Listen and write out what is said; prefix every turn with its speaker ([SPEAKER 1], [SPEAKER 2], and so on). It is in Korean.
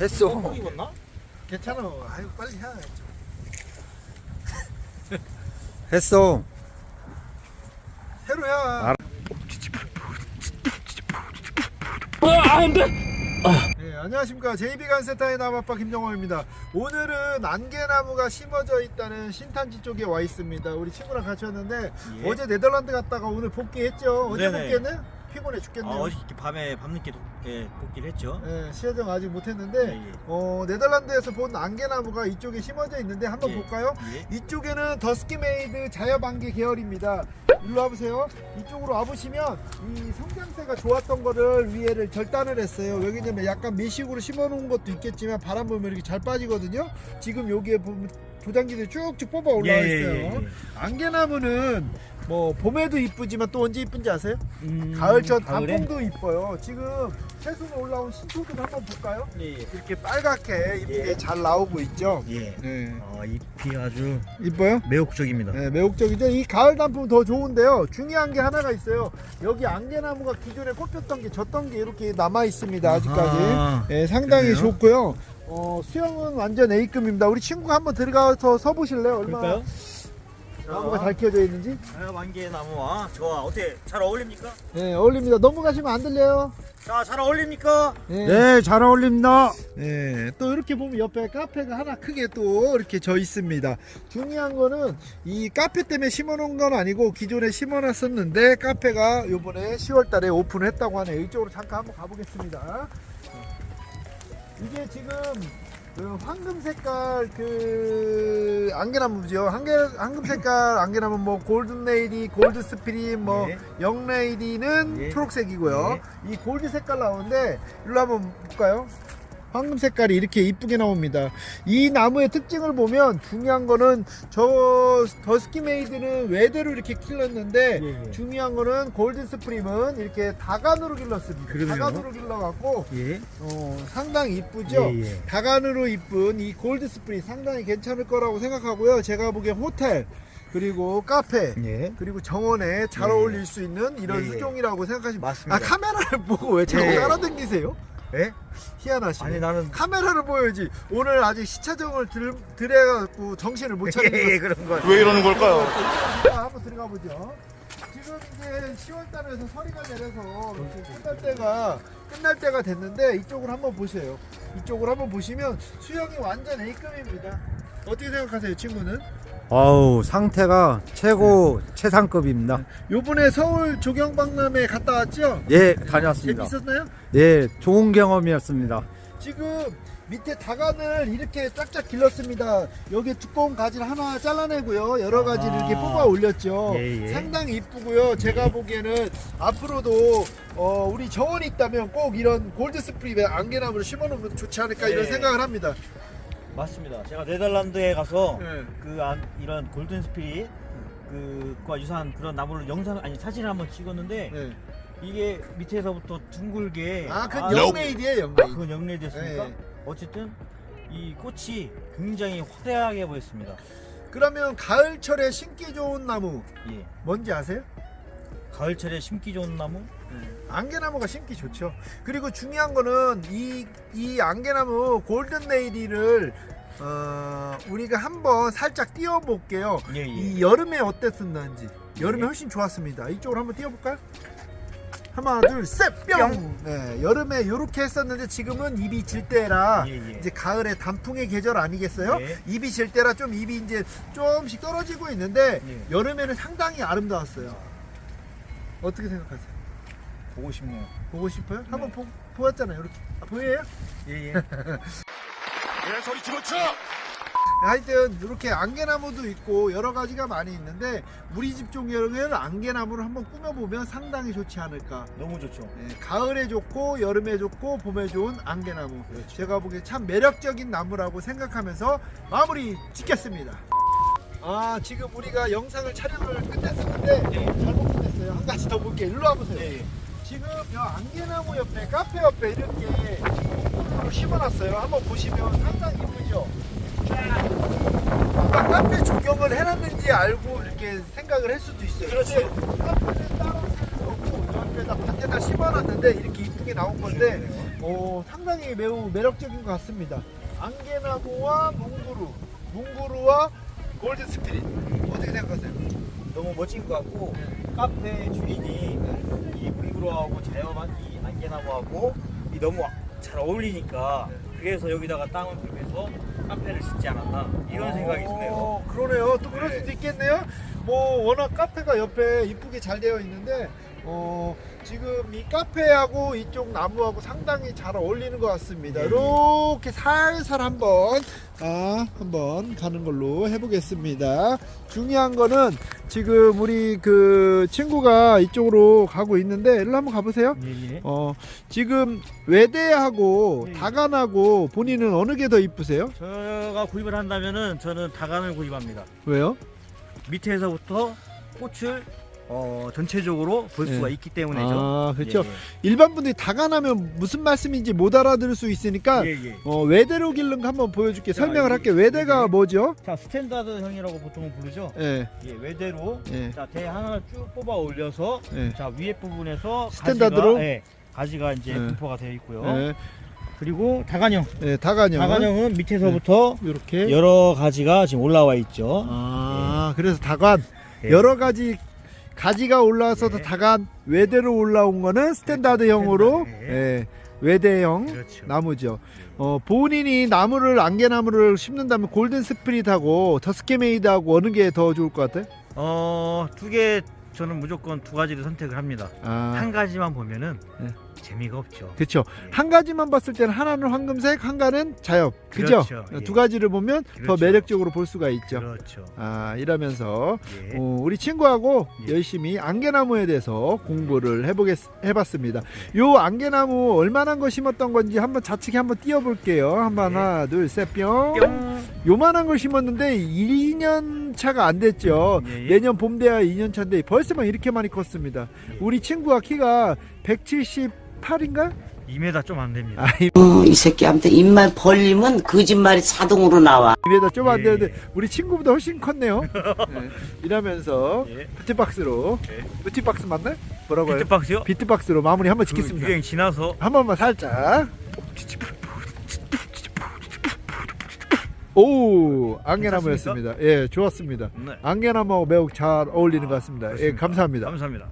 [SPEAKER 1] 했어.
[SPEAKER 2] 꼭 입었나?
[SPEAKER 3] 괜찮아. 아유 빨리 해.
[SPEAKER 1] 했어.
[SPEAKER 3] 새로 해.
[SPEAKER 1] 알아.
[SPEAKER 3] 네, 안녕하십니까 JB간센터의 나무아빠 김정호입니다 오늘은 안개나무가 심어져 있다는 신탄지 쪽에 와 있습니다 우리 친구랑 같이 왔는데
[SPEAKER 2] 예.
[SPEAKER 3] 어제 네덜란드 갔다가 오늘 복귀했죠 어제
[SPEAKER 2] 네네.
[SPEAKER 3] 복귀했네? 피곤해
[SPEAKER 2] 아,
[SPEAKER 3] 죽겠네요
[SPEAKER 2] 어저께 밤에 밤늦게 도, 예, 복귀를 했죠.
[SPEAKER 3] 네, 시야정 아직 못했는데
[SPEAKER 2] 예, 예.
[SPEAKER 3] 어, 네덜란드에서 본 안개나무가 이쪽에 심어져 있는데 한번
[SPEAKER 2] 예.
[SPEAKER 3] 볼까요?
[SPEAKER 2] 예.
[SPEAKER 3] 이쪽에는 더스키메이드 자연방개 계열입니다. 일로 와보세요. 이쪽으로 와보시면 이 성장세가 좋았던 거를 위에를 절단을 했어요. 왜냐면 약간 매식으로 심어놓은 것도 있겠지만 바람 불면 이렇게 잘 빠지거든요. 지금 여기에 보면 조장기들이 쭉쭉 뽑아 올라와
[SPEAKER 2] 예,
[SPEAKER 3] 있어요.
[SPEAKER 2] 예, 예, 예.
[SPEAKER 3] 안개나무는 뭐 봄에도 이쁘지만 또 언제 이쁜지 아세요?
[SPEAKER 2] 음,
[SPEAKER 3] 가을철
[SPEAKER 2] 가을에?
[SPEAKER 3] 단풍도 이뻐요. 지금 새순 올라온 신초들 한번 볼까요?
[SPEAKER 2] 예, 예.
[SPEAKER 3] 이렇게 빨갛게 이쁘게
[SPEAKER 2] 예.
[SPEAKER 3] 잘 나오고 있죠.
[SPEAKER 2] 예.
[SPEAKER 3] 네.
[SPEAKER 2] 어, 잎이 아주
[SPEAKER 3] 이뻐요?
[SPEAKER 2] 매혹적입니다.
[SPEAKER 3] 네, 매혹적이죠. 이 가을 단풍 더 좋은데요. 중요한 게 하나가 있어요. 여기 안개나무가 기존에 꼽혔던 게 졌던 게 이렇게 남아 있습니다. 아직까지. 네, 상당히
[SPEAKER 2] 그러네요.
[SPEAKER 3] 좋고요. 어, 수영은 완전 A급입니다. 우리 친구가 한번 들어가서 서 보실래요? 얼마나
[SPEAKER 2] 그럴까요?
[SPEAKER 3] 나무가 잘 키워져 있는지?
[SPEAKER 2] 아, 만개 나무와 저와 어때? 잘 어울립니까?
[SPEAKER 3] 네, 어울립니다. 넘어가시면 안 들려요.
[SPEAKER 2] 자, 잘 어울립니까?
[SPEAKER 3] 네.
[SPEAKER 1] 네, 잘 어울립니다.
[SPEAKER 3] 네, 또 이렇게 보면 옆에 카페가 하나 크게 또 이렇게 져 있습니다. 중요한 거는 이 카페 때문에 심어놓은 건 아니고 기존에 심어놨었는데 카페가 요번에 10월달에 오픈했다고 하네요. 이쪽으로 잠깐 한번 가보겠습니다. 이게 지금 그 황금 색깔 그 안개나무죠. 한개 황금 색깔 안개나무 뭐 골든 레이디, 골드 스피릿, 뭐
[SPEAKER 2] 예.
[SPEAKER 3] 영 레이디는
[SPEAKER 2] 예.
[SPEAKER 3] 초록색이고요. 이 골드 색깔 나오는데 일로 한번 볼까요? 황금 색깔이 이렇게 이쁘게 나옵니다. 이 나무의 특징을 보면 중요한 거는 저 더스키메이드는 외대로 이렇게 길렀는데
[SPEAKER 2] 예, 예.
[SPEAKER 3] 중요한 거는 골든 스프림은 이렇게 다간으로 길렀습니다.
[SPEAKER 2] 그러네요.
[SPEAKER 3] 다간으로 길러갖고
[SPEAKER 2] 예.
[SPEAKER 3] 어, 상당히 이쁘죠.
[SPEAKER 2] 예, 예.
[SPEAKER 3] 다간으로 이쁜 이 골드 스프링 상당히 괜찮을 거라고 생각하고요. 제가 보기엔 호텔 그리고 카페
[SPEAKER 2] 예.
[SPEAKER 3] 그리고 정원에 잘
[SPEAKER 2] 예.
[SPEAKER 3] 어울릴 수 있는 이런
[SPEAKER 2] 예, 예.
[SPEAKER 3] 수종이라고 생각하시면
[SPEAKER 2] 맞습니다.
[SPEAKER 3] 아 카메라를 보고 왜 자꾸
[SPEAKER 2] 예.
[SPEAKER 3] 따라다니세요?
[SPEAKER 2] 예?
[SPEAKER 3] 희한하시네.
[SPEAKER 2] 아니 나는
[SPEAKER 3] 카메라를 보여야지. 오늘 아직 시차정을 들, 들여갖고 정신을 못 차리고
[SPEAKER 2] 예, 예, 그런 거.
[SPEAKER 4] 왜 이러는 걸까요?
[SPEAKER 3] 자, 한번 들어가 보죠. 지금 이제 10월달에서 서리가 내려서 이렇게 끝날 때가 끝날 때가 됐는데 이쪽으로 한번 보세요. 이쪽으로 한번 보시면 수영이 완전 A급입니다. 어떻게 생각하세요, 친구는?
[SPEAKER 1] 아우, 상태가 최고 최상급입니다.
[SPEAKER 3] 요번에 서울 조경박람회 갔다 왔죠?
[SPEAKER 1] 예, 다녔습니다.
[SPEAKER 3] 재밌었나요?
[SPEAKER 1] 예, 좋은 경험이었습니다.
[SPEAKER 3] 지금 밑에 다간을 이렇게 쫙쫙 길렀습니다. 여기 두꺼운 가지를 하나 잘라내고요. 여러 가지를 이렇게
[SPEAKER 2] 아.
[SPEAKER 3] 뽑아 올렸죠.
[SPEAKER 2] 예, 예.
[SPEAKER 3] 상당히 이쁘고요. 제가 보기에는 앞으로도 어, 우리 정원이 있다면 꼭 이런 골드 스프립에 안개나무를 심어놓으면 좋지 않을까 이런
[SPEAKER 2] 예.
[SPEAKER 3] 생각을 합니다.
[SPEAKER 2] 맞습니다. 제가 네덜란드에 가서
[SPEAKER 3] 네.
[SPEAKER 2] 그 안, 이런 골든 스피릿 그과 유사한 그런 나무를 영상 아니 사진을 한번 찍었는데
[SPEAKER 3] 네.
[SPEAKER 2] 이게 밑에서부터 둥글게
[SPEAKER 3] 아, 그
[SPEAKER 2] 아,
[SPEAKER 3] 영메이드예요, 영메이드.
[SPEAKER 2] 그건 영리됐습니까?
[SPEAKER 3] 네.
[SPEAKER 2] 어쨌든 이 꽃이 굉장히 화려하게 보였습니다.
[SPEAKER 3] 그러면 가을철에 심기 좋은 나무
[SPEAKER 2] 예.
[SPEAKER 3] 뭔지 아세요?
[SPEAKER 2] 가을철에 심기 좋은 나무?
[SPEAKER 3] 안개나무가 심기 좋죠. 그리고 중요한 거는 이, 이 안개나무 골든 레이디를 어, 우리가 한번 살짝 띄워볼게요.
[SPEAKER 2] 예, 예.
[SPEAKER 3] 이 여름에 어땠었는지. 여름에
[SPEAKER 2] 예.
[SPEAKER 3] 훨씬 좋았습니다. 이쪽으로 한번 띄워볼까요? 하나, 둘, 셋, 뿅! 네, 여름에 이렇게 했었는데 지금은 입이 질 때라
[SPEAKER 2] 예, 예.
[SPEAKER 3] 이제 가을에 단풍의 계절 아니겠어요?
[SPEAKER 2] 예.
[SPEAKER 3] 입이 질 때라 좀 입이 이제 조금씩 떨어지고 있는데
[SPEAKER 2] 예.
[SPEAKER 3] 여름에는 상당히 아름다웠어요. 어떻게 생각하세요?
[SPEAKER 2] 보고 싶네요.
[SPEAKER 3] 보고 싶어요? 한번
[SPEAKER 2] 네.
[SPEAKER 3] 보, 보았잖아요. 이렇게. 아, 보여요?
[SPEAKER 2] 예, 예.
[SPEAKER 4] 왜 소리 집어쳐?
[SPEAKER 3] 하여튼 이렇게 안개나무도 있고 여러 가지가 많이 있는데 우리 집 종류를 안개나무를 한번 꾸며보면 상당히 좋지 않을까.
[SPEAKER 2] 너무 좋죠.
[SPEAKER 3] 네, 가을에 좋고 여름에 좋고 봄에 좋은 안개나무.
[SPEAKER 2] 그렇죠.
[SPEAKER 3] 제가 보기에 참 매력적인 나무라고 생각하면서 마무리 짓겠습니다. 아 지금 우리가 영상을 촬영을 끝냈었는데 잘못 끝냈어요. 한 가지 더 볼게요. 일로 와보세요.
[SPEAKER 2] 예, 예.
[SPEAKER 3] 지금 여 안개나무 옆에 카페 옆에 이렇게 콩으로 심어놨어요. 한번 보시면 상당히 이쁘죠. 아까 카페 조경을 해놨는지 알고 이렇게 생각을 할 수도 있어요. 근데 카페는 따로 없고 옆에다 밭에다 심어놨는데 이렇게 이쁘게 나온 건데 어, 어, 상당히 매우 매력적인 것 같습니다. 안개나무와 뭉구루, 뭉구루와 골든 스피릿 어떻게 생각하세요?
[SPEAKER 2] 너무 멋진 것 같고 카페 주인이 이 뭉그로하고 자연한 이 안개나무하고 이 너무 잘 어울리니까 그래서 여기다가 땅을 비벼서 카페를 짓지 않았나 이런 생각이 드네요.
[SPEAKER 3] 어, 그러네요. 또 그럴
[SPEAKER 2] 네.
[SPEAKER 3] 수도 있겠네요. 뭐 워낙 카페가 옆에 이쁘게 잘 되어 있는데 어, 지금 이 카페하고 이쪽 나무하고 상당히 잘 어울리는 것 같습니다.
[SPEAKER 2] 네.
[SPEAKER 3] 이렇게 살살 한번 아, 한번 가는 걸로 해보겠습니다. 중요한 거는 지금 우리 그 친구가 이쪽으로 가고 있는데 일로 한번 가보세요.
[SPEAKER 2] 예,
[SPEAKER 3] 어, 지금 외대하고
[SPEAKER 2] 네.
[SPEAKER 3] 다간하고 본인은 어느 게 더 이쁘세요?
[SPEAKER 2] 제가 구입을 한다면은 저는 다간을 구입합니다.
[SPEAKER 3] 왜요?
[SPEAKER 2] 밑에서부터 꽃을 어, 전체적으로 볼
[SPEAKER 3] 네.
[SPEAKER 2] 수가 있기 때문에죠.
[SPEAKER 3] 아, 그렇죠.
[SPEAKER 2] 예,
[SPEAKER 3] 일반 분들이 다간하면 무슨 말씀인지 못 알아들을 수 있으니까
[SPEAKER 2] 예, 예.
[SPEAKER 3] 어, 외대로 기른 거 한번 보여줄게.
[SPEAKER 2] 자,
[SPEAKER 3] 설명을
[SPEAKER 2] 이-
[SPEAKER 3] 할게. 외대가
[SPEAKER 2] 이게-
[SPEAKER 3] 뭐죠?
[SPEAKER 2] 자 스탠다드형이라고 보통 부르죠.
[SPEAKER 3] 예,
[SPEAKER 2] 예, 외대로
[SPEAKER 3] 예,
[SPEAKER 2] 자대 하나를 쭉 뽑아 올려서
[SPEAKER 3] 예.
[SPEAKER 2] 자 위에 부분에서
[SPEAKER 3] 스탠다드로?
[SPEAKER 2] 가지가, 예, 가지가 이제
[SPEAKER 3] 예.
[SPEAKER 2] 분포가 되어 있고요.
[SPEAKER 3] 예,
[SPEAKER 2] 그리고 다간형,
[SPEAKER 3] 예, 다간형.
[SPEAKER 2] 다간형은 밑에서부터
[SPEAKER 3] 이렇게.
[SPEAKER 2] 여러 가지가 지금 올라와 있죠.
[SPEAKER 3] 아, 그래서 다간
[SPEAKER 2] 예.
[SPEAKER 3] 여러 가지 가지가 올라와서
[SPEAKER 2] 예.
[SPEAKER 3] 다간 외대로 올라온 거는 스탠다드형으로
[SPEAKER 2] 스탠다드,
[SPEAKER 3] 예, 외대형
[SPEAKER 2] 그렇죠.
[SPEAKER 3] 나무죠. 어, 본인이 나무를 안개나무를 심는다면 골든 스피릿하고 더스케메이드하고 어느 게 더 좋을 것 같아요?
[SPEAKER 2] 어, 두 개 저는 무조건 두 가지를 선택을 합니다.
[SPEAKER 3] 아,
[SPEAKER 2] 한 가지만 보면은
[SPEAKER 3] 예.
[SPEAKER 2] 재미가 없죠.
[SPEAKER 3] 그렇죠. 한 가지만 봤을 때는 하나는 황금색, 한 가는 자엽. 그죠?
[SPEAKER 2] 그렇죠. 예.
[SPEAKER 3] 두 가지를 보면 더
[SPEAKER 2] 그렇죠.
[SPEAKER 3] 매력적으로 볼 수가 있죠.
[SPEAKER 2] 그렇죠.
[SPEAKER 3] 아, 이러면서
[SPEAKER 2] 예.
[SPEAKER 3] 어, 우리 친구하고
[SPEAKER 2] 예.
[SPEAKER 3] 열심히 안개나무에 대해서 공부를 해보겠 해봤습니다. 요 안개나무 얼마나 거 심었던 건지 한번 좌측에 한번 띄워 볼게요. 한번
[SPEAKER 2] 예.
[SPEAKER 3] 하나, 둘, 셋, 뿅.
[SPEAKER 2] 뿅.
[SPEAKER 3] 요만한 걸 심었는데 2년 차가 안 됐죠.
[SPEAKER 2] 예, 예.
[SPEAKER 3] 내년 봄 돼야 2년 차인데 벌써만 이렇게 많이 컸습니다.
[SPEAKER 2] 예.
[SPEAKER 3] 우리 친구가 키가 178인가?
[SPEAKER 2] 2m 좀 안 됩니다.
[SPEAKER 3] 아,
[SPEAKER 5] 어, 이 새끼한테 입만 벌리면 거짓말이 자동으로 나와.
[SPEAKER 3] 입에다 좀안
[SPEAKER 2] 예.
[SPEAKER 3] 되는데 우리 친구보다 훨씬 컸네요. 네. 이러면서
[SPEAKER 2] 예.
[SPEAKER 3] 비트박스로
[SPEAKER 2] 예.
[SPEAKER 3] 비트박스 맞나요? 뭐라고 해요?
[SPEAKER 2] 비트박스요?
[SPEAKER 3] 비트박스로 마무리 한번
[SPEAKER 2] 그
[SPEAKER 3] 짓겠습니다.
[SPEAKER 2] 유행 지나서
[SPEAKER 3] 한 번만 살짝. 오 안개나무였습니다. 예, 좋았습니다.
[SPEAKER 2] 네.
[SPEAKER 3] 안개나무하고 매우 잘 어울리는 것 같습니다. 예,
[SPEAKER 2] 그렇습니다.
[SPEAKER 3] 감사합니다.
[SPEAKER 2] 감사합니다.